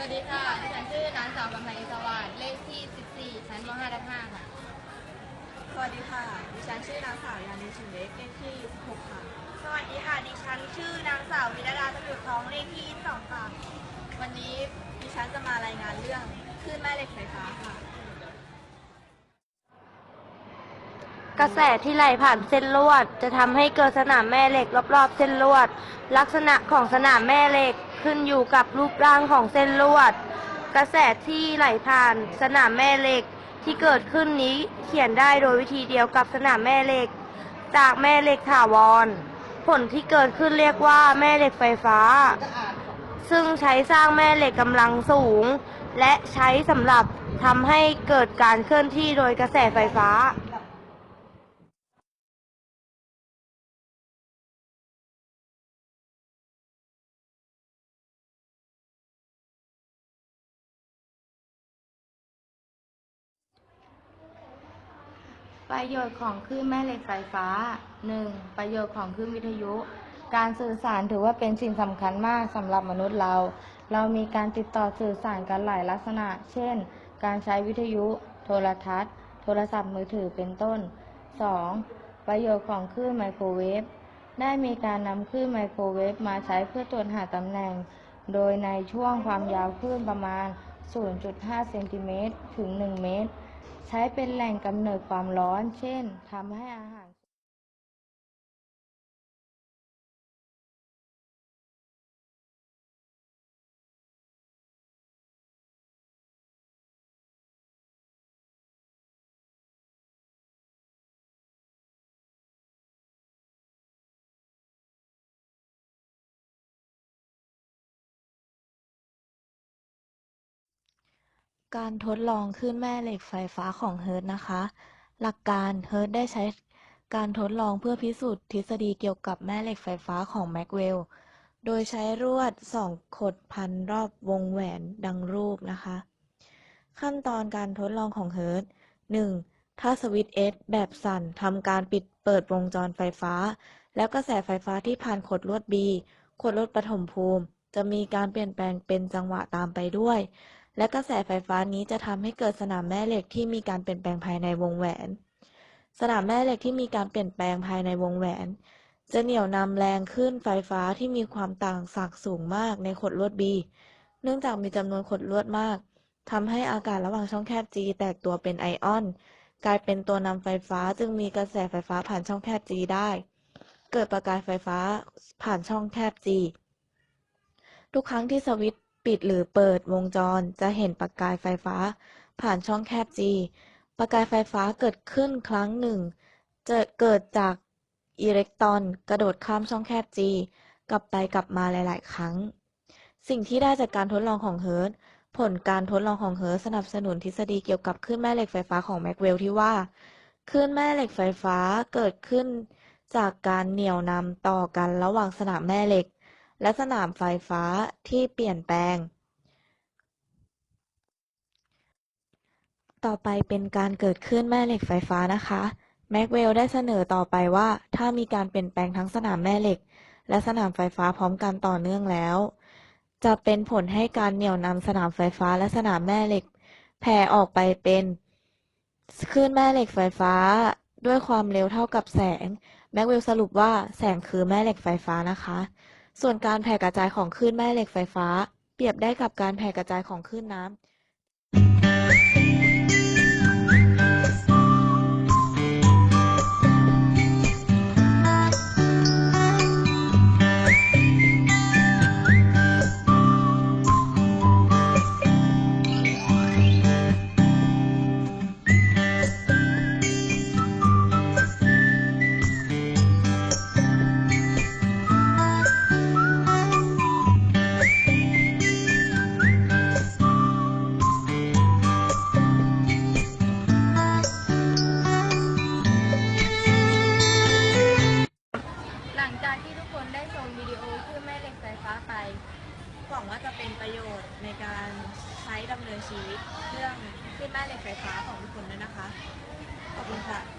วัสดีค่ะดิฉันชื่อนางสาวกำไพสวัสดิ์เลขที่ 14 ชั้นม 5 ทับ5ค่ะ สวัสดีค่ะ ดิฉันชื่อนางสาวยานิชินเล็กเลขที่ 16 ค่ะ สวัสดีค่ะ ดิฉันชื่อนางสาววิรดาตะกุดทองเลขที่ 22 ค่ะ วันนี้ดิฉันจะมารายงานเรื่องคลื่นแม่เหล็กไฟฟ้าค่ะ กระแสที่ไหลผ่านเส้นลวด จะทำให้เกิดสนามแม่เหล็กรอบๆ เส้นลวด ลักษณะของสนามแม่เหล็กขึ้นอยู่กับรูปร่างของเส้นลวด กระแสที่ไหลผ่านสนามแม่เหล็กที่เกิดขึ้นนี้เขียนได้โดยวิธีเดียวกับสนามแม่เหล็ก จากแม่เหล็กถาวร ผลที่เกิดขึ้นเรียกว่าแม่เหล็กไฟฟ้า ซึ่งใช้สร้างแม่เหล็กกำลังสูง และใช้สำหรับทำให้เกิดการเคลื่อนที่โดยกระแสไฟฟ้า ประโยชน์ของคลื่นแม่เหล็กไฟฟ้า 1. ประโยชน์ของคลื่นวิทยุ การสื่อสารถือว่าเป็นสิ่งสำคัญมากสำหรับมนุษย์เรา เรามีการติดต่อสื่อสารกันหลายลักษณะ เช่น การใช้วิทยุ โทรทัศน์ โทรศัพท์มือถือเป็นต้น 2. ประโยชน์ของคลื่นไมโครเวฟ ได้มีการนำคลื่นไมโครเวฟมาใช้เพื่อตรวจหาตำแหน่ง โดยในช่วงความยาวคลื่นประมาณ 0.5 เซนติเมตรถึง 1 เมตร ใช้เป็นแหล่งกำเนิดความร้อน เช่นทำให้อาหาร การทดลองคลื่นแม่เหล็กไฟฟ้าของเฮิร์ตนะคะ หลักการเฮิร์ตได้ใช้การทดลองเพื่อพิสูจน์ทฤษฎีเกี่ยวกับแม่เหล็กไฟฟ้าของแม็กเวล โดยใช้รวดสองขดพันรอบวงแหวนดังรูปนะคะ ขั้นตอนการทดลองของเฮิร์ต 1. ถ้าสวิตช์ S แบบสั่นทำการปิดเปิดวงจรไฟฟ้า แล้วกระแสไฟฟ้าที่ผ่านขดลวด B ขดลวดปฐมภูมิ จะมีการเปลี่ยนแปลงเป็นจังหวะตามไปด้วย และกระแสไฟฟ้านี้จะทำให้เกิดสนามแม่เหล็กที่มีการเปลี่ยนแปลงภายในวงแหวน สนามแม่เหล็กที่มีการเปลี่ยนแปลงภายในวงแหวน จะเหนี่ยวนำแรงขึ้นไฟฟ้าที่มีความต่างศักย์สูงมากในขดลวด B เนื่องจากมีจำนวนขดลวดมากทำให้อากาศระหว่างช่องแคบ G แตกตัวเป็นไอออน กลายเป็นตัวนำไฟฟ้าจึงมีกระแสไฟฟ้าผ่านช่องแคบ G ได้ เกิดประกายไฟฟ้าผ่านช่องแคบ G ทุกครั้งที่สวิตช์ ปิดหรือเปิดวงจรจะเห็นประกายไฟฟ้า ผ่านช่องแคบ G ประกายไฟฟ้าเกิดขึ้นครั้งหนึ่ง จะเกิดจากอิเล็กตรอนกระโดดข้ามช่องแคบ G กลับไปกลับมาหลาย ๆ ครั้ง สิ่งที่ได้จากการทดลองของเฮิร์ตผลการทดลองของเฮิร์ตสนับสนุนทฤษฎีเกี่ยวกับคลื่นแม่เหล็กไฟฟ้าของแม็กเวลที่ว่าคลื่นแม่เหล็กไฟฟ้าเกิดขึ้นจากการเหนี่ยวนำต่อกันระหว่างสนามแม่เหล็ก และสนามไฟฟ้าที่เปลี่ยนแปลง ต่อไปเป็นการเกิดขึ้นแม่เหล็กไฟฟ้านะคะแม็กเวลได้เสนอต่อไปว่า ถ้ามีการเปลี่ยนแปลงทั้งสนามแม่เหล็ก และสนามไฟฟ้าพร้อมกันต่อเนื่องแล้ว จะเป็นผลให้การเหนี่ยวนำสนามไฟฟ้าและสนามแม่เหล็ก แผ่ออกไปเป็นคลื่นแม่เหล็กไฟฟ้าด้วยความเร็วเท่ากับแสง แม็กเวลสรุปว่าแสงคือแม่เหล็กไฟฟ้านะคะ ส่วนการแผ่กระจายของคลื่นแม่เหล็กไฟฟ้า เปรียบได้กับการแผ่กระจายของคลื่นน้ำ หวังว่าจะเป็นประโยชน์ในการใช้ดำเนินชีวิตเรื่องขึ้นบ้านเหล็กไฟฟ้าของทุกคนด้วยนะคะ ขอบคุณค่ะ